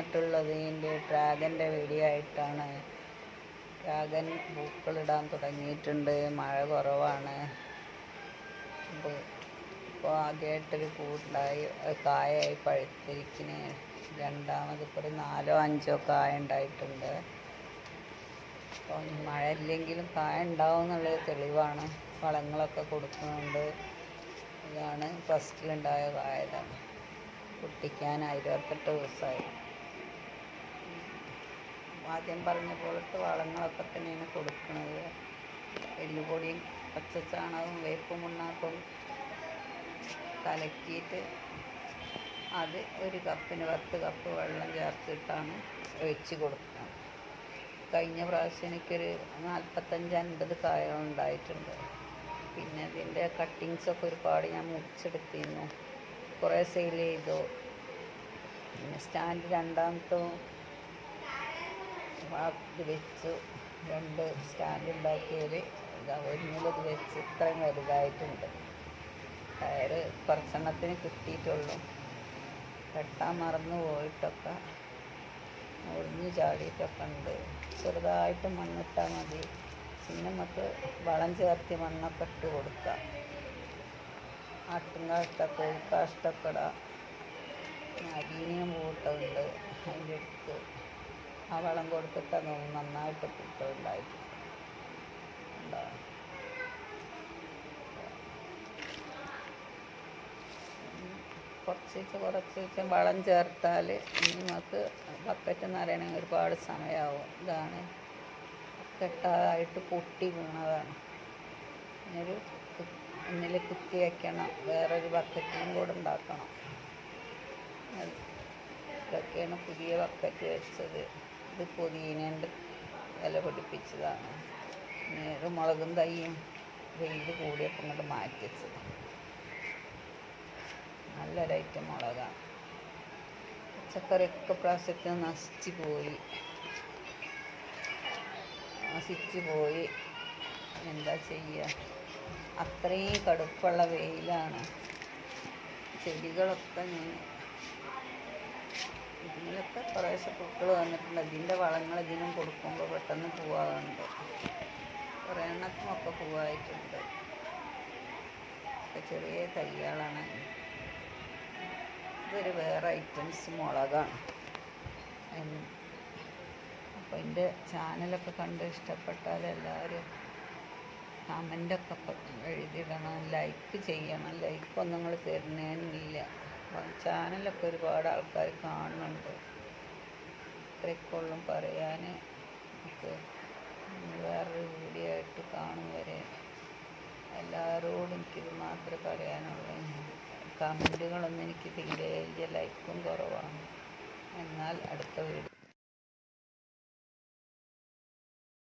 വന്നിട്ടുള്ളത് ഇതിന്റെ ഡ്രാഗന്റെ വീഡിയോ ആയിട്ടാണ്. ഡ്രാഗൻ പൂക്കളിടാൻ തുടങ്ങിയിട്ടുണ്ട്. മഴ കുറവാണ്. ഇപ്പോൾ ഇപ്പോൾ ആദ്യമായിട്ടൊരു പൂണ്ടായി കായായി പഴുത്തിരിക്കുന്ന രണ്ടാമത് ഇപ്പോൾ ഒരു നാലോ അഞ്ചോ കായ ഉണ്ടായിട്ടുണ്ട്. അപ്പോൾ മഴ ഇല്ലെങ്കിലും കായ ഉണ്ടാവും എന്നുള്ളത് തെളിവാണ്. വളങ്ങളൊക്കെ കൊടുക്കുന്നുണ്ട്. ഇതാണ് ഫസ്റ്റിലുണ്ടായ കായ കുട്ടിക്കാൻ ഇരുപത്തെട്ട് ദിവസമായി. ആദ്യം പറഞ്ഞ പോലത്തെ വളങ്ങളൊക്കെ തന്നെയാണ് കൊടുക്കുന്നത്. എല്ലുപൊടിയും പച്ചച്ചാണകവും വേപ്പും ഉണ്ണാക്കും കലക്കിയിട്ട് അത് ഒരു കപ്പിന് പത്ത് കപ്പ് വെള്ളം ചേർത്തിട്ടാണ് ഒഴിച്ച് കൊടുക്കുന്നത് കഴിഞ്ഞ പ്രാവശ്യം എനിക്കൊരു നാൽപ്പത്തഞ്ച് അൻപത് കായ ഉണ്ടായിട്ടുണ്ട്. പിന്നെ ഇതിന്റെ കട്ടിങ്സൊക്കെ ഒരുപാട് ഞാൻ മുറിച്ചെടുത്തിരുന്നു. കുറേ സെയിൽ ചെയ്തു. പിന്നെ സ്റ്റാൻഡ് രണ്ടാമത്തെ ഇത് വെച്ചു രണ്ട് സ്റ്റാൻഡ് ഉണ്ടാക്കിയതിൽ ഇതാ വെച്ച് ഇത്രയും വലുതായിട്ടുണ്ട്. ടയർ കുറച്ചെണ്ണത്തിന് കിട്ടിയിട്ടുള്ളൂ. കെട്ടാൻ മറന്നു പോയിട്ടൊക്കെ ഒഴിഞ്ഞു ചാടിയിട്ടൊക്കെ ഉണ്ട്. ചെറുതായിട്ട് മണ്ണിട്ടാൽ മതി. പിന്നെ നമുക്ക് വളം ചേർത്തി മണ്ണൊക്കെ ഇട്ട് കൊടുക്കാം. ആട്ടുംകാഷ്ട കോഴിക്കാഷ്ടൊക്കെ ഇടാം. അരീനിയം പൂട്ടുണ്ട് അതിന്റെ അടുത്ത്. ആ വളം കൊടുത്തിട്ട് നന്നായിട്ട് പൂക്കളുണ്ടായിട്ടുണ്ട് ഉണ്ടാവും കുറച്ച് വളം ചേർത്താൽ നമുക്ക് ബക്കറ്റ് നിറയണമെങ്കിൽ ഒരുപാട് സമയമാവും. ഇതാണ്. കെട്ടാതായിട്ട് പൊട്ടി വീണതാണ്. ഇനിയൊരു ഒന്നിൽ കുത്തി വയ്ക്കണം വേറൊരു ബക്കറ്റിലും കൂടെ ഉണ്ടാക്കണം. ഇതൊക്കെയാണ് പുതിയ ബക്കറ്റ് വെച്ചത്. ഇത് പൊതിയനുണ്ട് ഇല പിടിപ്പിച്ചതാണ് നേരെ മുളകും തൈയും വെയിൽ കൂടിയപ്പോൾ ഇങ്ങോട്ട് മാറ്റി വെച്ചത്. നല്ലൊരൈറ്റം മുളകാണ്. പച്ചക്കറിയൊക്കെ പ്രാവശ്യത്തിൽ നശിച്ചു പോയി. നശിച്ചു പോയി. എന്താ ചെയ്യുക? അത്രയും കടുപ്പുള്ള വെയിലാണ്. ചെടികളൊക്കെ ഞാൻ ഇതിലൊക്കെ കുറേശ്ശെ പൂക്കൾ വന്നിട്ടുണ്ട്. ഇതിന്റെ വളങ്ങൾ ഇതിനും കൊടുക്കുമ്പോൾ പെട്ടെന്ന് പൂവാകുന്നുണ്ട് കുറേ എണ്ണത്തിനൊക്കെ പൂവായിട്ടുണ്ട്. ഒക്കെ ചെറിയ തയ്യാളാണ് ഇതൊരു വേറെ ഐറ്റംസ് മുളകാണ്. അപ്പോൾ എന്റെ ചാനലൊക്കെ കണ്ട് ഇഷ്ടപ്പെട്ടാൽ എല്ലാവരും കമന്റൊക്കെ എഴുതിയിടണം. ലൈക്ക് ചെയ്യണം. ലൈക്കൊന്നും നിങ്ങൾ തരുന്നേന്നില്ല അപ്പം ചാനലൊക്കെ ഒരുപാട് ആൾക്കാർ കാണുന്നുണ്ട്. ഇത്രയൊക്കെയുള്ളും പറയാൻ നമുക്ക് വേറൊരു വീഡിയോ ആയിട്ട് കാണും വരെ. എല്ലാവരോടും എനിക്കിത് മാത്രമേ പറയാനുള്ളൂ. കമന്റുകളൊന്നും എനിക്ക് തീരെ ലൈക്കും കുറവാണ്. എന്നാൽ അടുത്ത വീഡിയോ